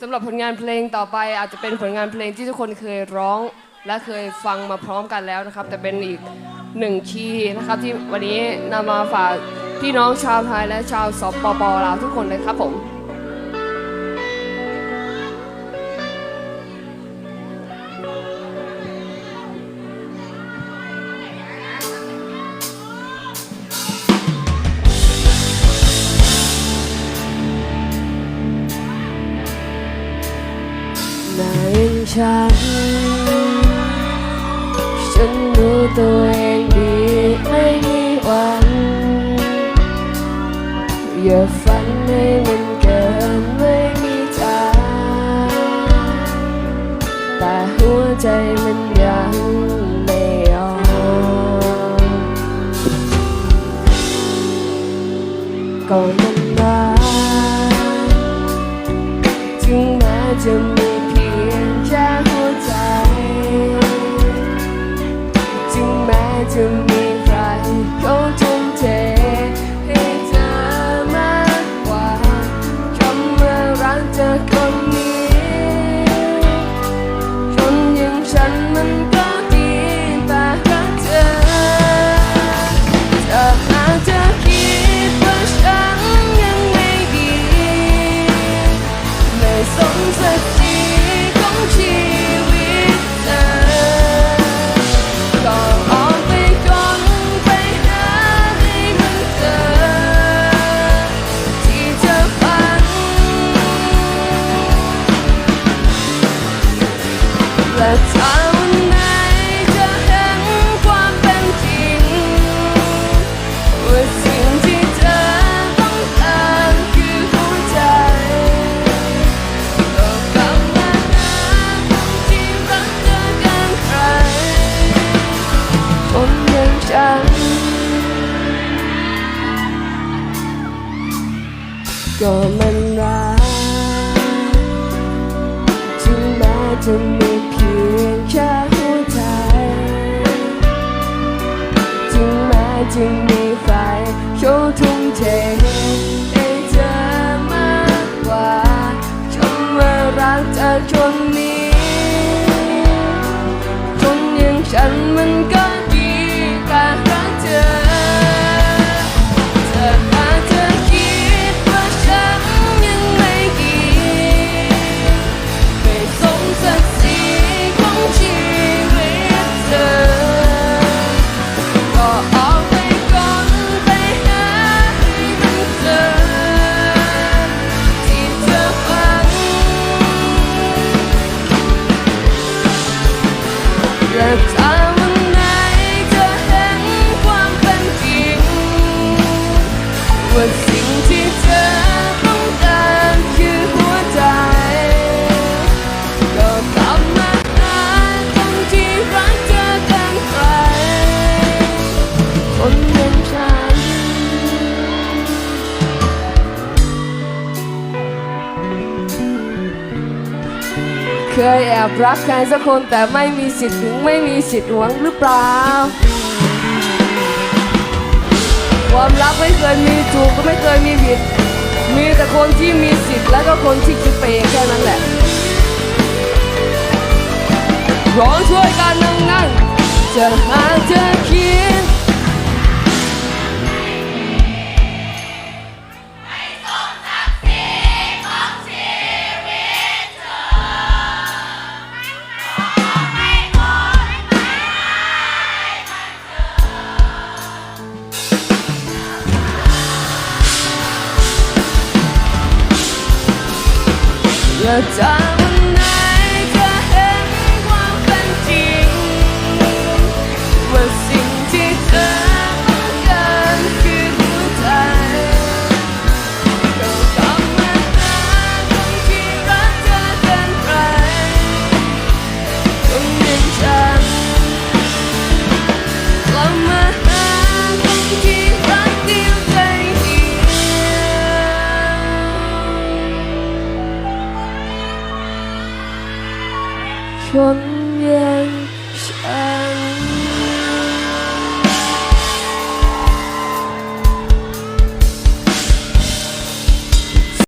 สำหรับผลงานเพลงต่อไปอาจจะเป็นผลงานเพลงที่ทุกคนเคยร้องและเคยฟังมาพร้อมกันแล้วนะครับ แต่เป็นอีกหนึ่งคีย์นะครับ ที่วันนี้นำมาฝากพี่น้องชาวไทยและชาวสปปลาวทุกคนเลยครับผม ฉัน ฉันรู้ตัวเองดีไม่มีวัน อย่าฝันให้มันเกินไม่มีทางแต่หัวใจมันยังไม่ยอมก่อนมันมาถึงแม้จะมี ก็มันรักถึงแม้จะมีเพียงแค่หัวใจ ถึงแม้จะมีใครเขาทุ่มเทให้เธอมากกว่าคำว่ารักเธอคนนี้คนอย่างฉันมันก็ เคยแอบรักใครสักคนแต่ไม่มีสิทธิ์ถึงไม่มีสิทธิ์หวงหรือเปล่า ความรักไม่เคยมีถูกก็ไม่เคยมีผิด มีแต่คนที่มีสิทธิ์และก็คนที่คิดไปเองแค่นั้นแหละ ร้องช่วยกันนั่งนั่งจะหาเธอ และถ้ คน